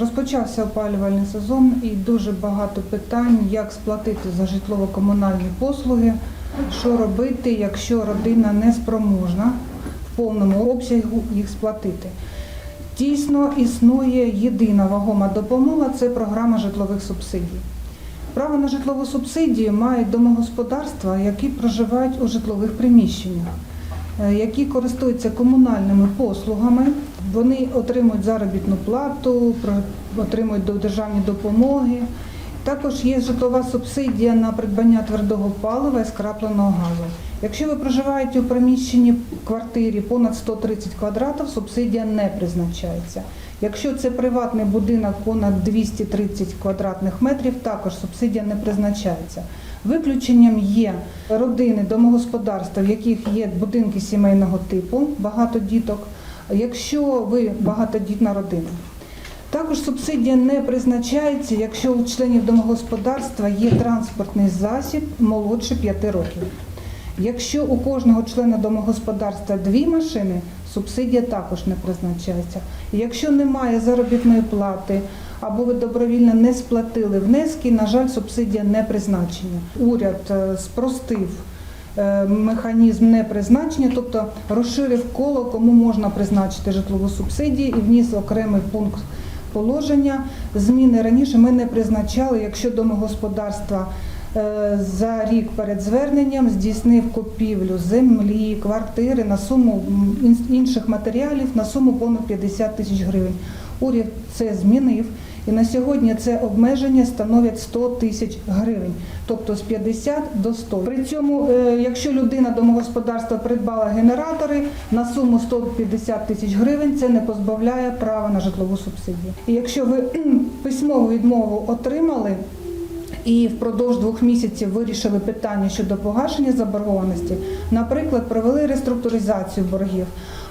Розпочався опалювальний сезон і дуже багато питань, як сплатити за житлово-комунальні послуги, що робити, якщо родина не спроможна в повному обсягу їх сплатити. Дійсно існує єдина вагома допомога це програма житлових субсидій. Право на житлову субсидію мають домогосподарства, які проживають у житлових приміщеннях, е, які користуються комунальними послугами. Вони отримують заробітну плату, отримують державні допомоги. Також є житлова субсидія на придбання твердого палива і скрапленого газу. Якщо ви проживаєте у приміщенні квартирі понад 130 квадратів, субсидія не призначається. Якщо це приватний будинок понад 230 квадратних метрів, також субсидія не призначається. Виключенням є родини, домогосподарства, в яких є будинки сімейного типу, багато діток. Якщо ви багатодітна родина. Також субсидія не призначається, якщо у членів домогосподарства є транспортний засіб молодше 5 років. Якщо у кожного члена домогосподарства дві машини, субсидія також не призначається. Якщо немає заробітної плати або ви добровільно не сплатили внески, на жаль, субсидія не призначена. Уряд е, спростив механізм непризначення, тобто розширив коло, кому можна призначити житлову субсидію і вніс окремий пункт положення. Зміни раніше ми не призначали, якщо домогосподарства е, за рік перед зверненням здійснив купівлю землі, квартири на суму інших матеріалів на суму понад 50 тисяч гривень. Уряд це змінив. І на сьогодні це обмеження становить 100 тисяч гривень, тобто з 50 до 100. При цьому, е, якщо людина домогосподарства придбала генератори на суму 150 тисяч гривень, це не позбавляє права на житлову субсидію. І якщо ви письмову відмову отримали, і впродовж двох місяців вирішили питання щодо погашення заборгованості, наприклад, провели реструктуризацію боргів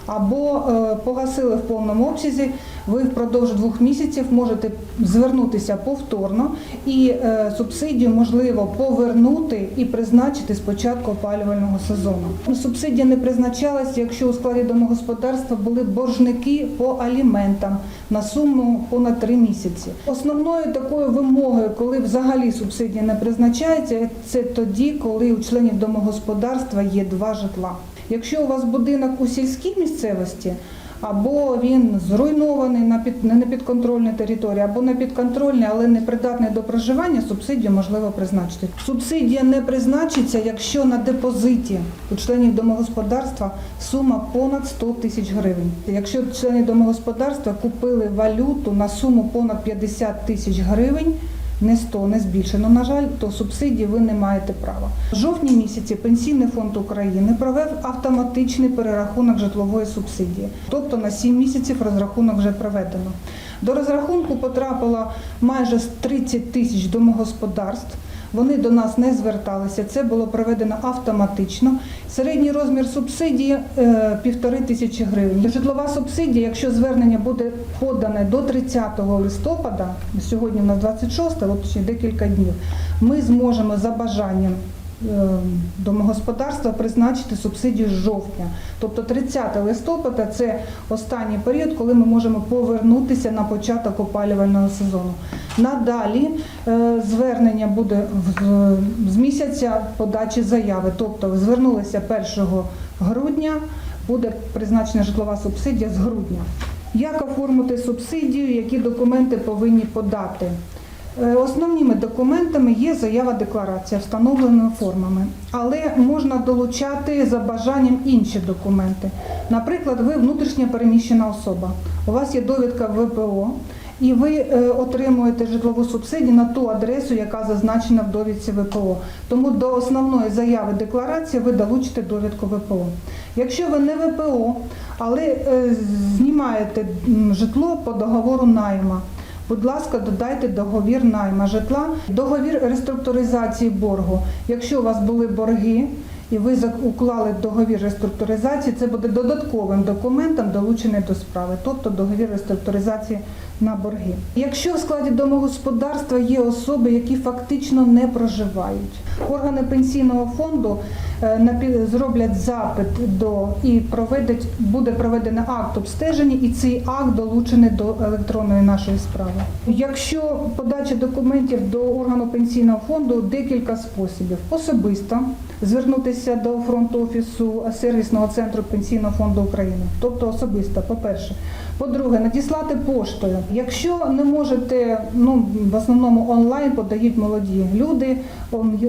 або е, погасили в повному обсязі, ви впродовж двох місяців можете звернутися повторно і е, субсидію можливо повернути і призначити з початку опалювального сезону. Субсидія не призначалася, якщо у складі домогосподарства були боржники по аліментам на суму понад три місяці. Основною такою вимогою, коли взагалі субсидія не призначається, це тоді, коли у членів домогосподарства є два житла. Якщо у вас будинок у сільській місцевості, або він зруйнований на під на непідконтрольній території, або на підконтрольній, але не придатний до проживання, субсидію можливо призначити. Субсидія не призначиться, якщо на депозиті у членів домогосподарства сума понад 100 тисяч гривень. Якщо члени домогосподарства купили валюту на суму понад 50 тисяч гривень. Не 100, не збільшено, на жаль, то субсидії ви не маєте права. В жовтні місяці Пенсійний фонд України провев автоматичний перерахунок житлової субсидії, тобто на 7 місяців розрахунок вже проведено. До розрахунку потрапило майже 30 тисяч домогосподарств. Вони до нас не зверталися. Це було проведено автоматично. Середній розмір субсидії е, півтори тисячі гривень. Житлова субсидія, якщо звернення буде подане до 30 листопада, сьогодні у нас 26, от ще декілька днів, ми зможемо за бажанням домогосподарства призначити субсидію з жовтня. Тобто 30 листопада це останній період, коли ми можемо повернутися на початок опалювального сезону. Надалі е, звернення буде з місяця подачі заяви. Тобто звернулися 1 грудня, буде призначена житлова субсидія з грудня. Як оформити субсидію, які документи повинні подати? Е, Основними документами є заява декларація, встановленими формами, але можна долучати за бажанням інші документи. Наприклад, ви внутрішньо переміщена особа, у вас є довідка ВПО, і ви е, отримуєте житлову субсидію на ту адресу, яка зазначена в довідці ВПО. Тому до основної заяви декларації ви долучите довідку ВПО. Якщо ви не ВПО, але е, знімаєте житло по договору найма, Будь ласка, додайте договір найма житла, договір реструктуризації боргу. Якщо у вас були борги і ви уклали договір реструктуризації, це буде додатковим документом, долучений до справи, тобто договір реструктуризації на борги. Якщо в складі домогосподарства є особи, які фактично не проживають, органи пенсійного фонду е, зроблять запит до і проведуть, буде проведено акт обстеження, і цей акт долучений до електронної нашої справи. Якщо подача документів до органу пенсійного фонду декілька способів: особисто звернутися до фронт офісу сервісного центру пенсійного фонду України, тобто особисто, по-перше. По-друге, надіслати поштою. Якщо не можете, ну в основному онлайн подають молоді люди.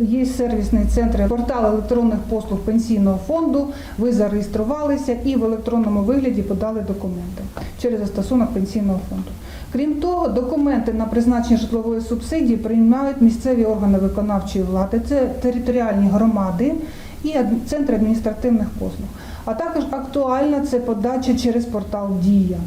Є сервісний центр, портал електронних послуг пенсійного фонду. Ви зареєструвалися і в електронному вигляді подали документи через застосунок пенсійного фонду. Крім того, документи на призначення житлової субсидії приймають місцеві органи виконавчої влади, це територіальні громади і центри адміністративних послуг. А також актуальна це подача через портал Дія.